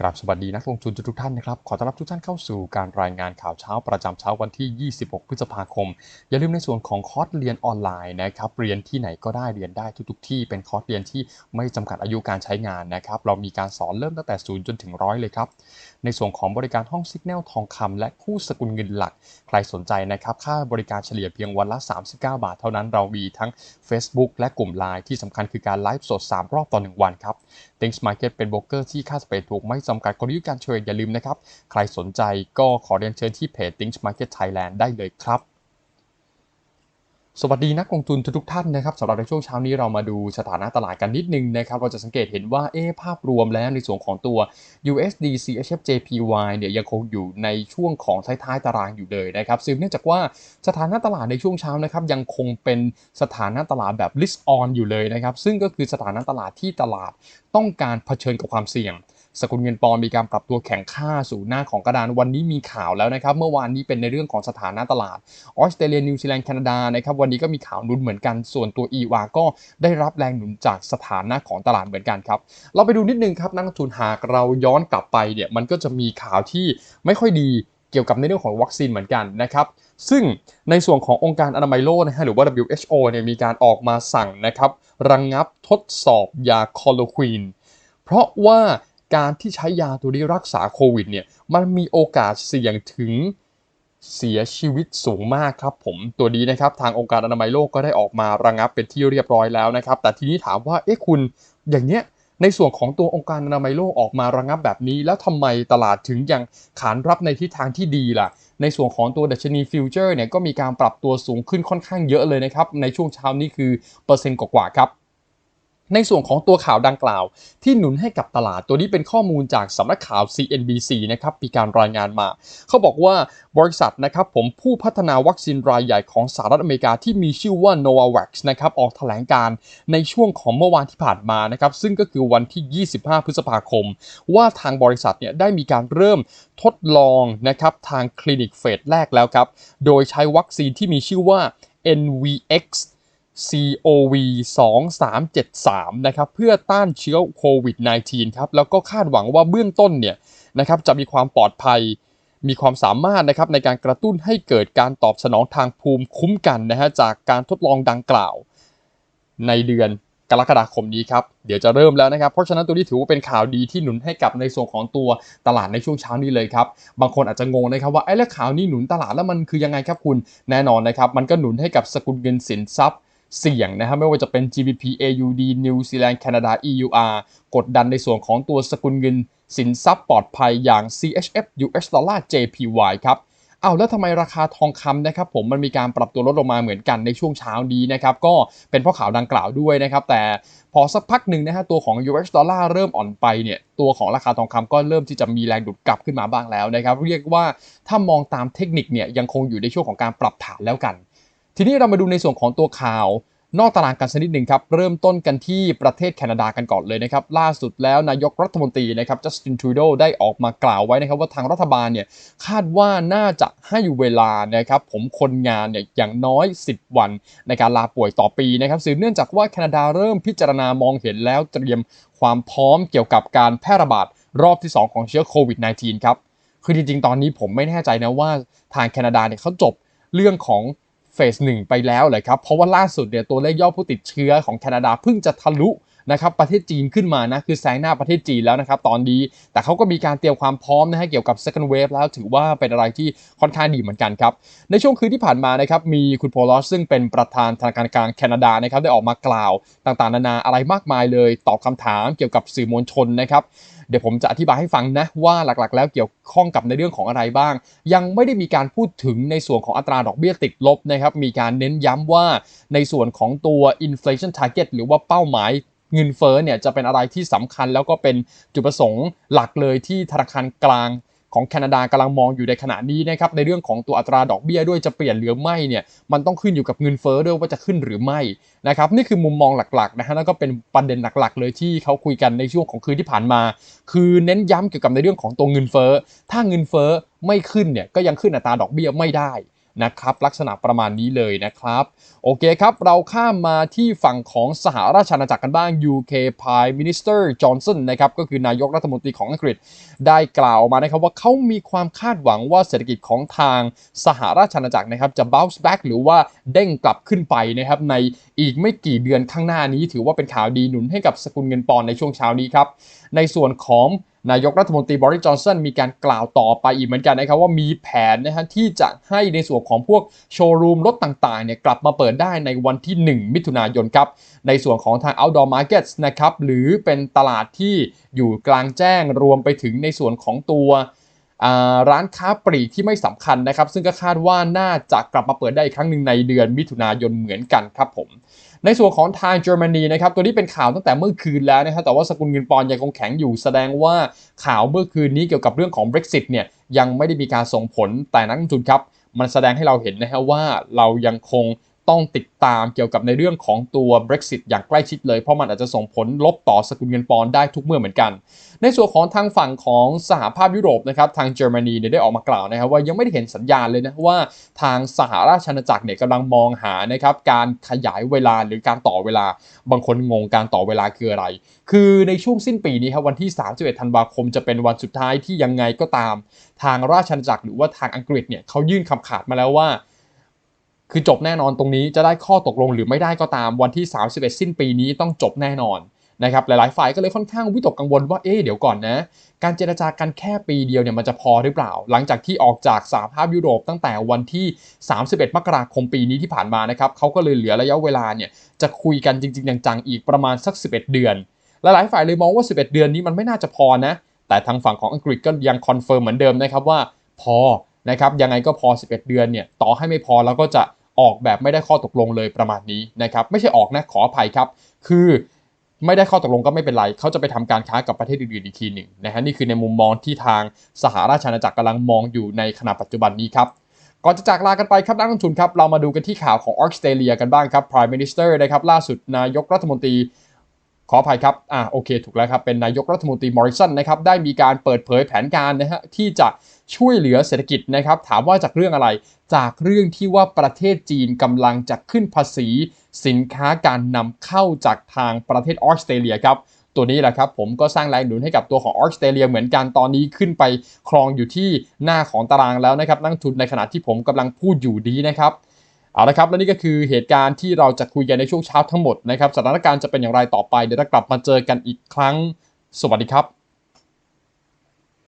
กราบสวัสดีนักลงทุนทุกท่านนะครับ ขอต้อนรับทุกท่านเข้าสู่การรายงานข่าวเช้าประจำเช้าวันที่ 26 พฤษภาคม อย่าลืมในส่วนของคอร์สเรียนออนไลน์นะครับ เรียนที่ไหนก็ได้เรียนได้ทุก ๆ ที่เป็นคอร์สเรียนที่ไม่จำกัดอายุการใช้งานนะครับ เรามีการสอนเริ่มตั้งแต่ศูนย์จนถึงร้อยเลยครับ ในส่วนของบริการห้องซิกแนลทองคำและคู่สกุลเงินหลัก ใครสนใจนะครับ ค่าบริการเฉลี่ยเพียงวันละ 39 บาท เท่านั้น เรามีทั้ง Facebook และกลุ่ม Line ที่สำคัญคือการไลฟ์สด 3 รอบต่อ 1 วันครับ Thanks Market เป็นโบรกเกอร์ที่ค่าสเปรดถูกไม่จำกัดกลยุทธ์การเทรดอย่าลืมนะครับ ใครสนใจก็ขอเรียนเชิญที่เพจ Think Market Thailand ได้เลยครับสวัสดีนักลงทุนทุกท่านนะครับสำหรับในช่วงเช้านี้เรามาดูสถานะตลาดกันนิดนึงนะครับ เราจะสังเกตเห็นว่าเอ๊ภาพรวมแล้วในส่วนของตัว USD CHF JPY เนี่ยยังคงอยู่ในช่วงของท้ายๆตารางอยู่เลยนะครับซึ่งเนื่องจากว่าสถานะตลาดในช่วงเช้านะครับยังคงเป็นสถานะตลาดแบบ list on อยู่เลยนะครับซึ่งก็คือสถานะตลาดที่ตลาดต้องการเผชิญกับความเสี่ยง สกุลเงินปอนด์มีการปรับตัวแข็งค่าสู่หน้าของกระดานวันนี้มีข่าวแล้วนะครับเมื่อวานนี้เป็นในเรื่องของสถานะตลาดออสเตรเลียนิวซีแลนด์แคนาดานะครับวันนี้ก็มีข่าวหนุนเหมือนกัน ส่วนตัว e ีวาก็ได้รับแรงหนุนจากสถานะของตลาดเหมือนกันครับเราไปดูนิดนึงครับนักทุนหากเราย้อนกลับไปเนี่ยมันก็จะมีข่าวที่ไม่ค่อยดีเกี่ยวกับในเรื่องของวัคซีนเหมือนกันนะครับ ซึ่งในส่วนขององค์การอนามัยโลกนะฮะหรือว่า WHO เนี่ยมีการออกมาสั่งนะครับ ระงงับทดสอบยาคอโลควีน เพราะว่า การที่ใช้ยาตัวนี้รักษาโควิดเนี่ยมันมีโอกาสเสี่ยงถึงเสียชีวิตสูงมากครับผมตัวนี้นะครับทางองค์การอนามัยโลกก็ได้ออกมาระงับเป็นที่เรียบร้อยแล้วนะครับ แต่ทีนี้ถามว่าเอ๊ะคุณอย่างเนี้ยในส่วนของตัวองค์การอนามัยโลกออกมาระงับแบบนี้ แล้วทำไมตลาดถึงยังขานรับในทิศทางที่ดีล่ะ ในส่วนของตัวดัชนีฟิวเจอร์เนี่ยก็มีการปรับตัวสูงขึ้นค่อนข้างเยอะเลยนะครับ ในช่วงเช้านี้คือเปอร์เซ็นต์กว่าๆครับ ในส่วนของตัวข่าวดังกล่าว ที่หนุนให้กับตลาดตัวนี้เป็นข้อมูลจากสำนักข่าว CNBC นะครับมีการรายงานมา เขาบอกว่าบริษัทนะครับผมผู้พัฒนาวัคซีนรายใหญ่ของสหรัฐอเมริกาที่มีชื่อว่า Novavax นะครับออกแถลงการในช่วงของเมื่อวานที่ผ่านมานะครับซึ่งก็คือวันที่ 25 พฤษภาคม ว่าทางบริษัทเนี่ยได้มีการเริ่มทดลองนะครับทางคลินิกเฟสแรกแล้วครับโดยใช้วัคซีนที่มีชื่อว่า NVX COV 2373นะครับเพื่อต้านเชื้อโควิด -19 ครับแล้วก็คาดหวังว่าเบื้องต้นเนี่ยนะครับจะมีความปลอดภัยมีความสามารถนะครับในการกระตุ้นให้เกิดการตอบสนองทางภูมิคุ้มกันนะฮะจากการทดลองดังกล่าว ในเดือนกรกฎาคมนี้ครับเดี๋ยวจะเริ่มแล้วนะครับ เพราะฉะนั้นตัวนี้ถือว่าเป็นข่าวดีที่หนุนให้กับในส่วนของตัวตลาดในช่วงเช้านี้เลยครับ บางคนอาจจะงงนะครับว่าไอ้แล้วข่าวนี้หนุนตลาดแล้วมันคือยังไงครับคุณแน่นอนนะครับ มันก็หนุนให้กับสกุลเงินสินทรัพย์ เสี่ยงนะครับไม่ว่าจะเป็น GBP AUD New Zealand Canada EUR กดดันในส่วนของตัวสกุลเงิน สินทรัพย์ปลอดภัยอย่าง CHF US Dollar JPY ครับเอาแล้วทำไมราคาทองคำนะครับผมมันมีการปรับตัวลดลงมาเหมือนกันในช่วงเช้านี้นะครับก็เป็นเพราะข่าวดังกล่าวด้วยนะครับแต่พอสักพักหนึ่งนะฮะตัวของ US Dollar เริ่มอ่อนไปเนี่ยตัวของราคาทองคำก็เริ่มที่จะมีแรงดูดกลับขึ้นมาบ้างแล้วนะครับเรียกว่าถ้ามองตามเทคนิคเนี่ยยังคงอยู่ในช่วงของการปรับฐานแล้วกัน ทีนี้เรามาดูในส่วนของตัวข่าว นอกตารางกันสักนิดหนึ่งครับ เริ่มต้นกันที่ประเทศแคนาดากันก่อนเลยนะครับ ล่าสุดแล้วนายกรัฐมนตรีนะครับจัสตินทรูโดได้ออกมากล่าวไว้นะครับว่าทางรัฐบาลเนี่ยคาดว่าน่าจะให้เวลานะครับผมคนงานเนี่ยอย่างน้อย 10 วันในการลาป่วยต่อปีนะครับสืบเนื่องจากว่าแคนาดาเริ่มพิจารณามองเห็นแล้วเตรียมความพร้อมเกี่ยวกับการแพร่ระบาดรอบที่ 2 ของเชื้อโควิด -19 ครับ คือจริงๆ ตอนนี้ผมไม่แน่ใจนะว่าทางแคนาดาเนี่ยเขาจบเรื่องของ เฟสหนึ่งไปแล้วเลยครับ เพราะว่าล่าสุดเนี่ยตัวเลขยอดผู้ติดเชื้อของแคนาดาเพิ่งจะทะลุ นะครับประเทศจีนขึ้นมานะคือแซงหน้าประเทศจีนแล้วนะครับตอนนี้แต่เขาก็มีการเตรียมความพร้อมนะฮะเกี่ยวกับ second wave แล้วถือว่าเป็นอะไรที่ค่อนข้างดีเหมือนกันครับในช่วงคืนที่ผ่านมานะครับมีคุณโพลอสซึ่งเป็นประธานธนาคารกลางแคนาดานะครับได้ออกมากล่าวต่างๆ นานาอะไรมากมายเลย ตอบคำถามเกี่ยวกับสื่อมวลชนนะครับเดี๋ยวผมจะอธิบายให้ฟังนะว่าหลักๆ แล้วเกี่ยวข้องกับในเรื่องของอะไรบ้าง ยังไม่ได้มีการพูดถึงในส่วนของอัตราดอกเบี้ยติดลบนะครับมีการเน้นย้ำว่าในส่วนของตัว inflation target หรือว่าเป้าหมาย เงินเฟ้อเนี่ยจะเป็นอะไรที่สำคัญ แล้วก็เป็นจุดประสงค์หลักเลยที่ธนาคารกลางของแคนาดากำลังมองอยู่ในขณะนี้นะครับในเรื่องของตัวอัตราดอกเบี้ยด้วยจะเปลี่ยนหรือไม่เนี่ยมันต้องขึ้นอยู่กับเงินเฟ้อด้วยว่าจะขึ้นหรือไม่นะครับนี่คือมุมมองหลักๆนะฮะแล้วก็เป็นประเด็นหลักๆ เลยที่เขาคุยกันในช่วงของคืนที่ผ่านมา คือเน้นย้ำเกี่ยวกับในเรื่องของตัวเงินเฟ้อถ้าเงินเฟ้อไม่ขึ้นเนี่ยก็ยังขึ้นอัตราดอกเบี้ยไม่ได้ นะครับลักษณะประมาณนี้เลยนะครับ โอเคครับเราข้ามมาที่ฝั่งของสหราชอาณาจักรกันบ้าง UK Prime Minister Johnson นะครับก็คือนายกรัฐมนตรีของอังกฤษ ได้กล่าวมานะครับว่าเขามีความคาดหวังว่าเศรษฐกิจของทางสหราชอาณาจักรนะครับจะ bounce back หรือว่าเด้งกลับขึ้นไปนะครับในอีกไม่กี่เดือนข้างหน้านี้ ถือว่าเป็นข่าวดีหนุนให้กับสกุลเงินปอนด์ในช่วงเช้านี้ครับในส่วนของ นายกรัฐมนตรีบริจอนสันมีการกล่าวต่อไปอีกเหมือนกันนะครับว่ามีแผนนะฮะที่จะให้ในส่วนของพวกโชว์รูมรถต่างๆเนี่ยกลับมาเปิดได้ในวันที่ 1 มิถุนายนครับ ในส่วนของทาง outdoor markets นะครับหรือเป็นตลาดที่อยู่กลางแจ้งรวมไปถึงในส่วนของตัวร้านค้าปลีกที่ไม่สำคัญนะครับ ซึ่งก็คาดว่าน่าจะกลับมาเปิดได้อีกครั้งหนึ่งในเดือนมิถุนายนเหมือนกันครับผม ในส่วนของทางเยอรมนีนะครับตัวนี้เป็นข่าวตั้งแต่เมื่อคืนแล้วนะครับแต่ว่าสกุลเงินปอนด์ยังคงแข็งอยู่แสดงว่าข่าวเมื่อคืนนี้เกี่ยวกับเรื่องของ Brexit เนี่ยยังไม่ได้มีการส่งผลแต่นักลงทุนครับมันแสดงให้เราเห็นนะฮะว่าเรายังคง ต้องติดตามเกี่ยวกับในเรื่องของตัว Brexit อย่างใกล้ชิดเลย เพราะมันอาจจะส่งผลลบต่อสกุลเงินปอนด์ได้ทุกเมื่อเหมือนกัน ในส่วนของทางฝั่งของสหภาพยุโรปนะครับทางเยอรมนีเนี่ยได้ออกมากล่าวนะครับว่ายังไม่ได้เห็นสัญญาณเลยนะว่าทางสหราชอาณาจักรเนี่ยกำลังมองหานะครับการขยายเวลาหรือการต่อเวลา บางคนงงการต่อเวลาคืออะไร คือในช่วงสิ้นปีนี้ครับวันที่ 31 ธันวาคมจะเป็นวันสุดท้ายที่ยังไงก็ตาม ทางราชอาณาจักรหรือว่าทางอังกฤษเนี่ยเขายื่นคำขาดมาแล้วว่า คือจบแน่นอนตรงนี้จะได้ข้อตกลงหรือไม่ได้ก็ตามวันที่ 31 สิ้นปีนี้ต้องจบแน่นอนนะครับหลายๆฝ่ายก็เลยค่อนข้างวิตกกังวลว่าเอ๊เดี๋ยวก่อนนะ การเจรจากันแค่ปีเดียวเนี่ยมันจะพอหรือเปล่า หลังจากที่ออกจากสหภาพยุโรปตั้งแต่วันที่ 31 มกราคมปีนี้ที่ผ่านมานะครับเขาก็เลยเหลือระยะเวลาเนี่ยจะคุยกันจริง ๆ จังๆอีกประมาณสัก 11 เดือน หลายๆฝ่ายเลยมองว่า 11 เดือนนี้มันไม่น่าจะพอนะ แต่ทางฝั่งของอังกฤษก็ยังคอนเฟิร์มเหมือนเดิมนะครับว่าพอนะครับยังไงก็พอ 11 เดือนเนี่ยต่อให้ไม่พอเราก็จะ ออกแบบไม่ได้ข้อตกลงเลยประมาณนี้นะครับไม่ใช่ออกนะขออภัยครับ คือไม่ได้ข้อตกลงก็ไม่เป็นไร เขาจะไปทำการค้ากับประเทศอื่นๆอีกทีหนึ่งนะฮะนี่คือในมุมมองที่ทางสหราชอาณาจักรกำลังมองอยู่ในขณะปัจจุบันนี้ครับก่อนจะจากลากันไปครับนักลงทุนครับ เรามาดูกันที่ข่าวของออสเตรเลียกันบ้างครับ Prime Minister นะครับล่าสุดนายกรัฐมนตรี ขออภัยครับ อ่า โอเค ถูกแล้วครับ เป็นนายกรัฐมนตรีมอริสันนะครับ ได้มีการเปิดเผยแผนการนะฮะ ที่จะช่วยเหลือเศรษฐกิจนะครับ ถามว่าจากเรื่องอะไร จากเรื่องที่ว่าประเทศจีนกำลังจะขึ้นภาษี สินค้าการนำเข้าจากทางประเทศออสเตรเลียครับ ตัวนี้แหละครับ ผมก็สร้างแรงหนุนให้กับตัวของออสเตรเลียเหมือนกัน ตอนนี้ขึ้นไปครองอยู่ที่หน้าของตารางแล้วนะครับ นั่งทุนในขณะที่ผมกำลังพูดอยู่ดีนะครับ เอาละครับและนี่ก็คือเหตุการณ์ที่เราจะคุยกันในช่วงเช้าทั้งหมดนะครับสถานการณ์จะเป็นอย่างไรต่อไปเดี๋ยวเรากลับมาเจอกันอีกครั้ง สวัสดีครับ